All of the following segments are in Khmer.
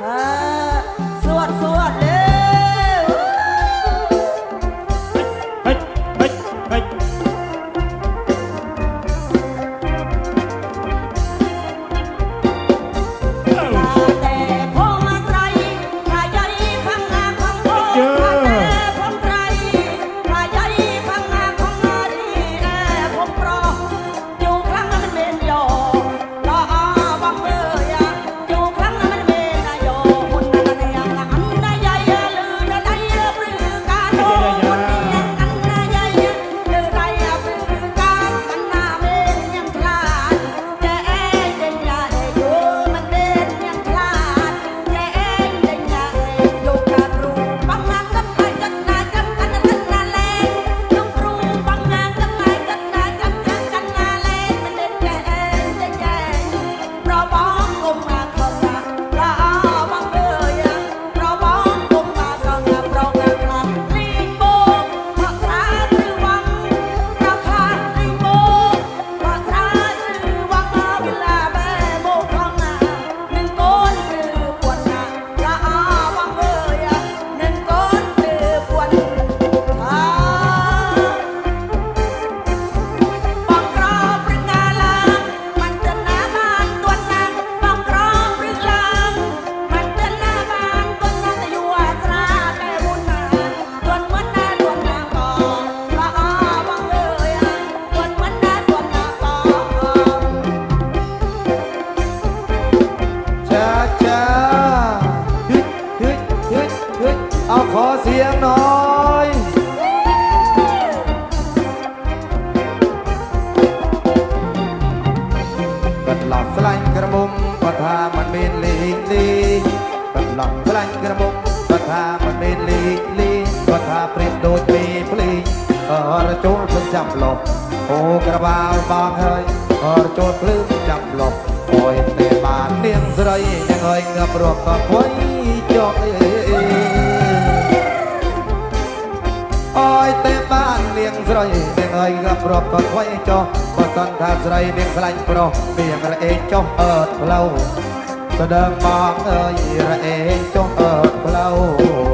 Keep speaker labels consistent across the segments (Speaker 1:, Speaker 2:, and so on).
Speaker 1: Bye. គាត់ថាមិនមានលេងលីបន្លំខ្លា
Speaker 2: ញ់ក្រមុំគាត់ថាមិនមានលេងលីគាត់ថាព្រៀបដូចមេភ្លេងអរជុលភ្លើងចាំប្លុកអូក្របាវបងហើយអរជុលភ្លើងចាំប្លុកអើយតែបាននាងស្រីយ៉ាងហើយងាប់រាប់តពួយចុកអី ស្រីនាងហើយក៏ប្រពើខ្វៃចុះបើសិនថាស្រីនាងស្លាញ់ប្រុសនាងរអេងចុះអើផ្លូវ
Speaker 1: ស្ដើងមកអើយរអេង
Speaker 2: ចុះអើផ្លូវ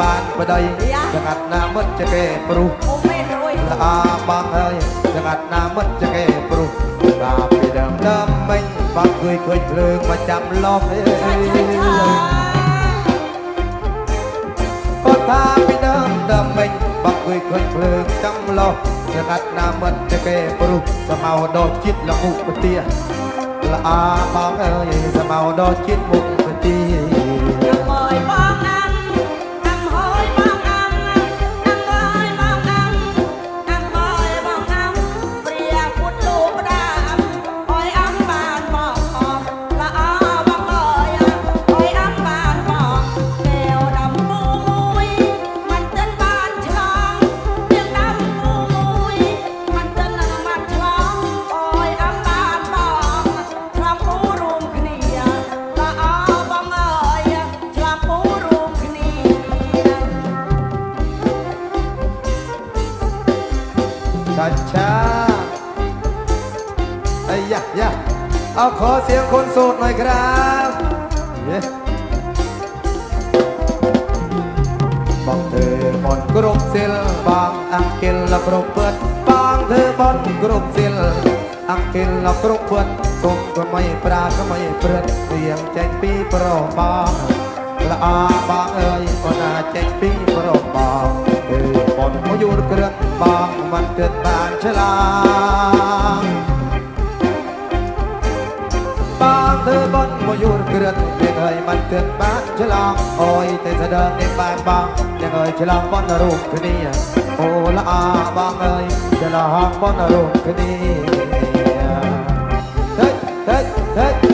Speaker 2: បានប្តីចង្កាត់ណាមិត្តចគេព្រោះ
Speaker 1: អូមែនរួយ
Speaker 2: ល្អបងហើយចង្កាត់ណាមិត្តចគេព្រោះតាពីដើមដើមមិញបងគួយគួយភ្លើងមកចា
Speaker 1: ប់
Speaker 2: លោះក៏ថាពីដើមដើមមិញបងគួយគួយភ្លើងចាប់លោះចង្កាត់ណាមិត្តចគេព្រោះសមោដោជាតិលមុខពទាល្អបងអើយសមោដោជាតិមុខ
Speaker 1: គ្រប់សិលអង្គិលលោកគ្រប់ពុតគុំក៏មិនប្រាក៏មិនព្រឹត្តរៀងចេញពីប្របងល្អបងអើយក៏ណាចេញពីប្របងគឺបនមកយល់គ្រឹកបងមិនគិតបានឆ្លងបងធ្វើបនមកយល់គ្រឹ
Speaker 2: កពេលហើយមិនគិតបានឆ្លងអើយតែស្ដើងនេះបានបងយ៉ាងអើយឆ្លងបនរូបគ្នាអូល្អបងអើយ จะนาหังบันอารมณ์คณีเฮ้ยเฮ้ยเฮ้ย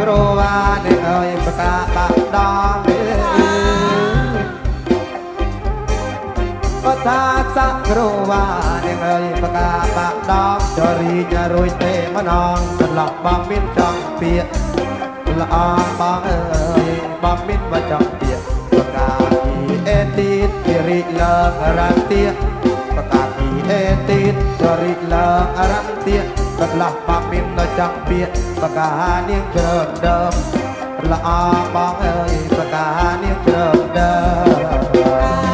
Speaker 1: គ្រូវាអ្នកអើយបតាបាក់ដងប
Speaker 2: តាសាគ្រូវា
Speaker 1: អ្នកអើយបកាបាក់ដងចរីញរួយទេម្ដងចន្លោះបងមានចង់ពាកល្អបងអើយបងមានវចង់ពាក
Speaker 2: បកាពីអេទីតពីរីកលើករ៉ាទៀកបកាពីអេទីតចរីកលើករ៉ាទៀកចន្លោះបងមានដល់ចង់ពាក ประกาศนิ่งเริ่มเดิมละอาบ้องเอ้ยประกาศนิ่งเริ่มเดิม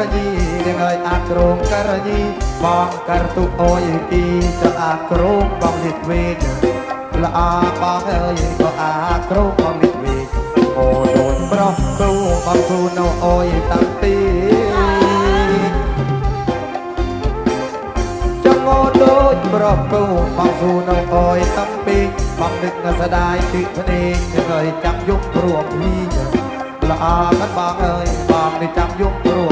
Speaker 2: រយីនឹងឲ្យអាក្រងករយីបងករទុអយពីទៅអាក្រងបងនេះវេទល្អបងអើយក៏អាក្រងបងនេះវេទអូដូនប្រុសគ្រូបងគ្រូនៅអយតាំងទីចង់អូដូចប្រុសគ្រូបងគ្រូនៅអយតាំងពីបងនឹកស្ដាយពីភ្នែកនឹងឲ្យចាំយកព្រោះពីល្អមិនបងអើយបងនេះចាំយកព្រោះ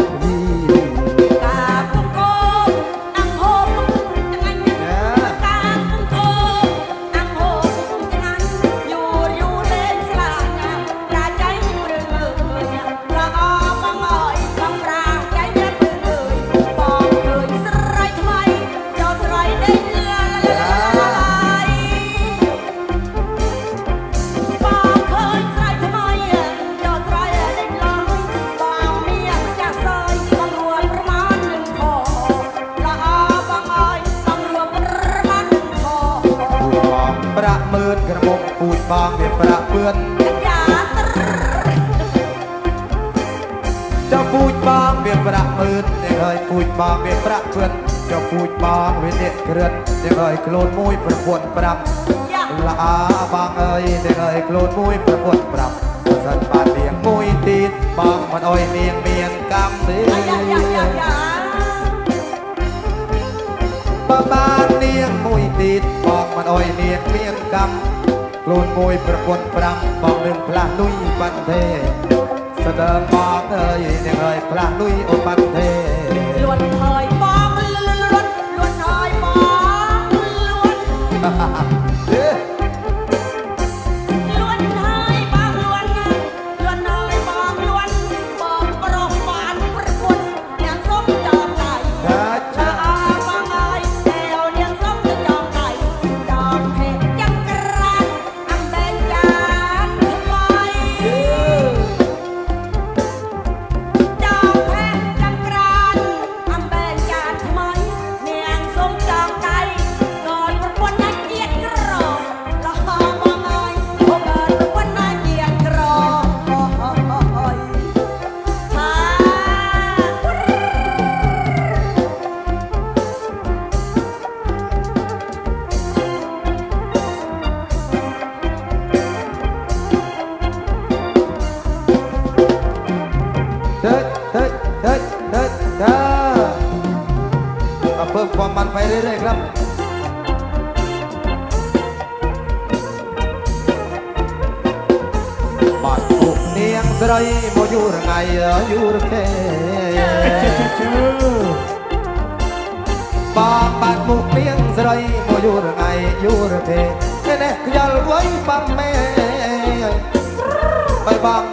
Speaker 2: ខ្លួនមួយប្រពន្ធប្រាប់ល្អបងអើយនឹងអើយខ្លួនមួយប្រពន្ធប្រាប់បើសិនបានលៀងមួយទៀតបងមិនអុយមានមានកម្មទេបើបានលៀងមួយទៀតបងមិនអុយមានមានកម្មខ្លួនមួយប្រពន្ធប្រាប់បងនឹងផ្លាស់លុយបាត់ទេស្ដើមបងអើយនឹងអើយផ្លាស់លុយអូបាត់ទេ
Speaker 1: លួនហើយ Música ไป
Speaker 2: เรื่อยๆครับ บาดปุกเนียงสไรโมอยู่ระไงอยู่ระแค่ บางบาดมุกเนียงสไรโมอยู่ระไงอยู่ระแค่แน่แน่ขยัลไว้ปั๊มแม่ ไปบาง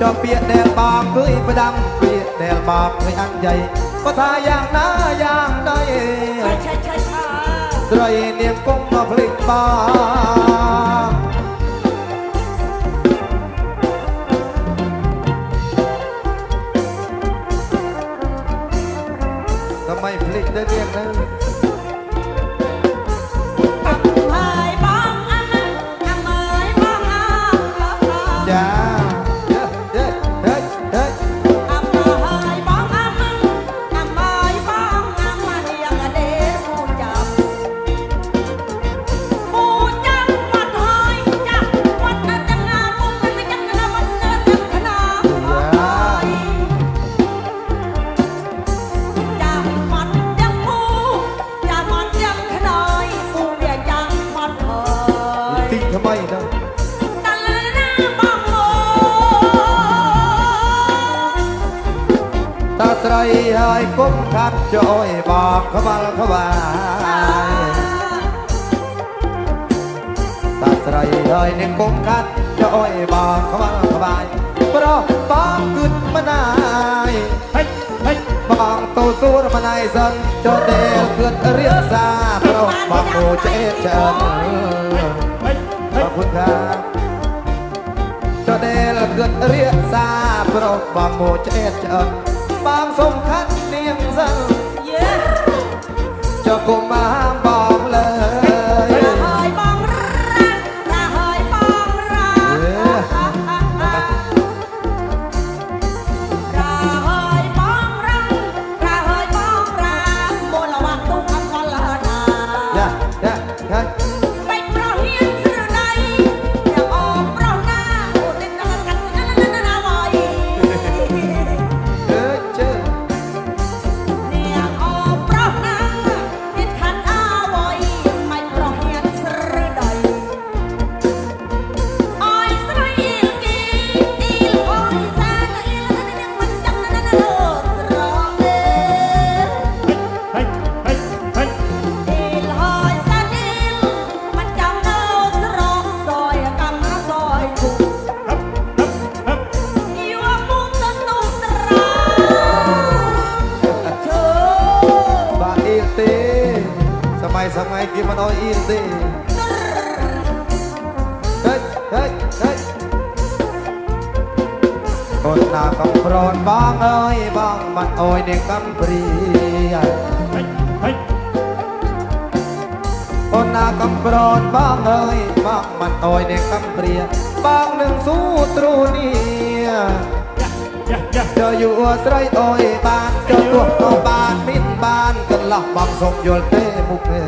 Speaker 2: ចោពាកដែលបងគឺប្រដាំពាកដែលបងគឺអញໃຫយក៏ថាយ៉ាងណាយ៉ា
Speaker 1: ងណីត្រីនាងគុំម
Speaker 2: កភ្លេចបងทำไมพลิกได้เรีย
Speaker 1: กนะ
Speaker 2: ให้ในก้มขัดจอยบอกเขาบาเขาบายเพราะบางขึ้นมานาย
Speaker 3: Hey, hey,
Speaker 2: บางตัวสู้มานายสันจอเดลเกิดเรียกซาเพราะบางโมเจเชิญ
Speaker 3: hey,
Speaker 2: ขอบคุณครับจอเดลเกิดเรียกซาเพราะบางโมเจเชิญบางสมคัดเนียงสัน
Speaker 1: เย้
Speaker 2: เจ้ากุมารบ ប្រូនបងអើយបងបាត់អើយអ្នកកំព្រាអូនណាកំប្រូនបងអើយបងបាត់អើយអ្នកកំព្រាបងនឹងស៊ូទ្រូនេះចយូស្រីអើយបានចយួក៏បានមានបានកន្លះបងសុំយល់ទេមុខទេ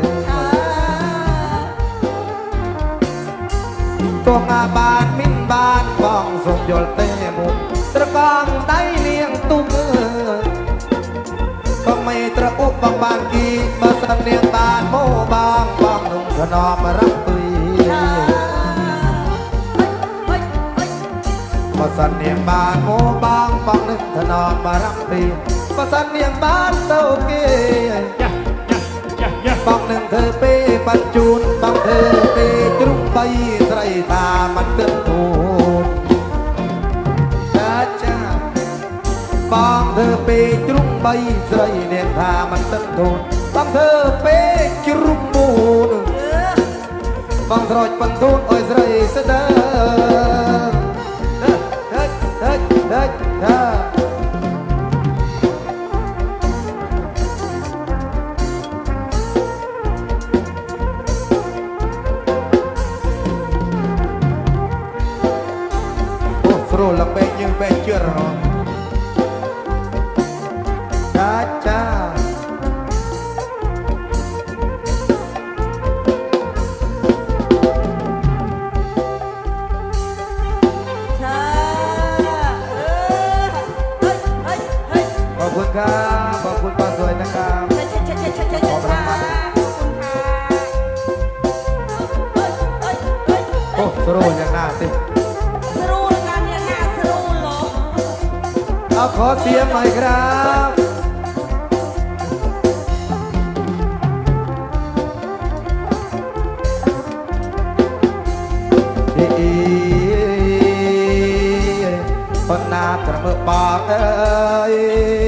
Speaker 2: ទោះណាបានមានបានបងសុំយល់ទេ ងដៃនាងទុំបងមេត្រអ៊ុបបងបានគីបើសិននាងបានមក
Speaker 3: បងបង
Speaker 2: នឹងកណោមរកទុយបើសិននាងបានមកបងបងនឹងកណោមរកទុយបើសិននាងបានទៅគេបងនឹងធ្វើពេលបញ្ជូនបងធ្វើទេជ្រុំបីស្រីតាមិនទឹកទូ បងធ្វើពេកជ្រុំបីស្រីអ្នកថាមិនទឹកធូនបងធ្វើពេកជ្រុំមូនបងស្រោចបន្ទូនអើយស្រីស្ដើ Hãy subscribe cho kênh Ghiền Mì Gõ Để không bỏ lỡ những video hấp dẫn ស្រួលយ៉ាងណាតិច
Speaker 1: ស្រួលណាស់អ្នកណាស្រួលឡោ
Speaker 2: អើខอเสียงหน่อยครับអេអេប៉ុណ្ណាក្រមើបងអើយ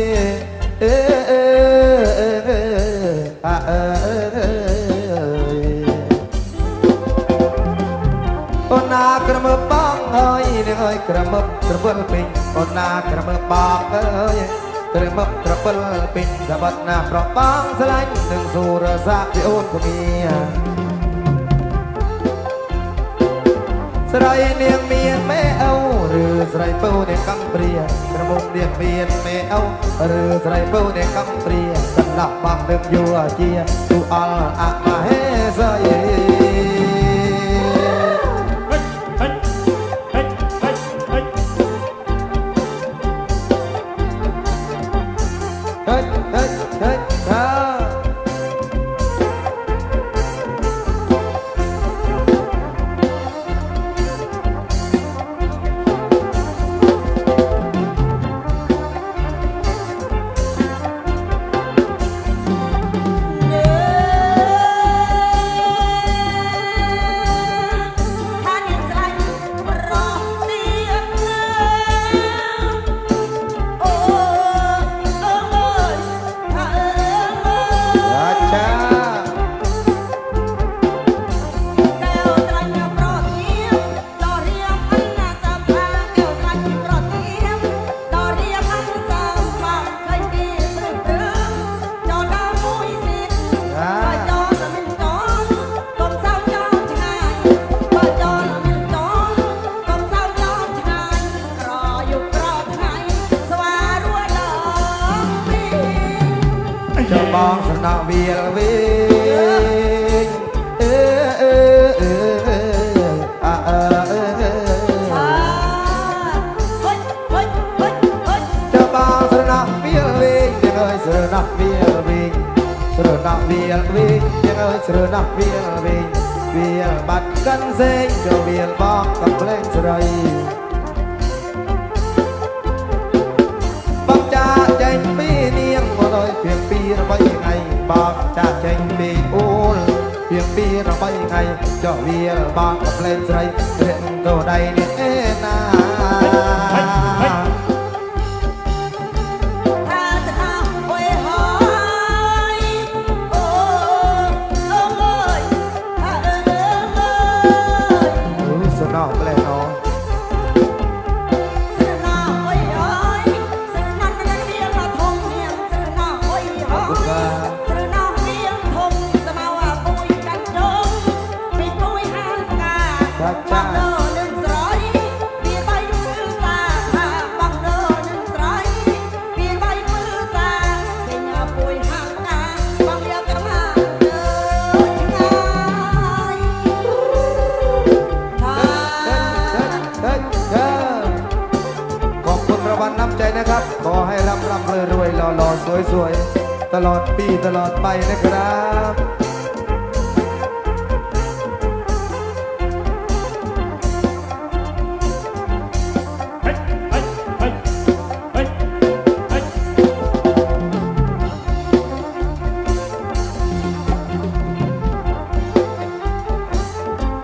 Speaker 2: យនាងអើយក្រមើត្រពិលពេញអូនណាក្រមើបងអើយក្រមើត្រពិលពេញតែបាត់ណាប្របងស្លាញ់នឹងសូរសាពីអូនក៏មានស្រីនាងមានមេអូឬស្រីពៅនាងកំព្រាក្រមុំនាងមានមេអូឬស្រីពៅនាងកំព្រាកណ្ដោះបងនឹងយោជាទូអល់អមហេសយ
Speaker 1: ពីងពី
Speaker 2: របីថ្ងៃបងចាចេញពីអូលពីងពីរបីថ្ងៃចុះវាលបងក៏ផ្លែស្រីរៀងទៅដៃនេះឯណា ปีตลอดไปนะครับ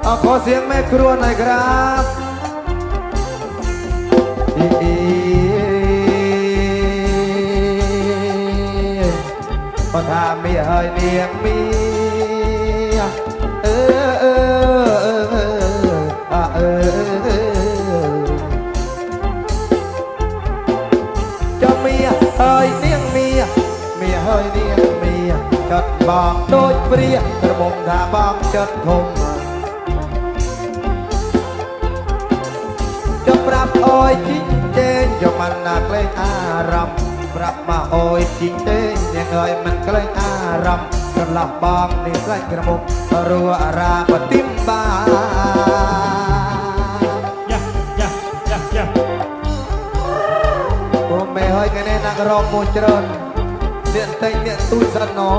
Speaker 2: เอาขอเสียงแม่ครัวหน่อยครับอี ថាមីហើយនាងមីអឺអឺអឺអឺអឺចាំមីហើយនាងមីមីហើយនាងមីចិត្តបងដូចព្រាក្រមុំថាបងចិត្តធំចាំប្រាប់អើយជីងចេញយកមិនណាក្លែងអារម្មណ៍ប្រាប់មកអើយជីងទេ ញនាងអើយមិនក្លែងអារម្មណ៍ត្រឡប់បងនេះស្លាញ់ក្រមុំរួអារាបទីមបា
Speaker 3: Yeah, yeah, yeah, yeah.
Speaker 2: ពុំមេហើយថ្ងៃនេះណាក់រងមួយច្រើនអ្នកតែងអ្នកទួយសិនណោ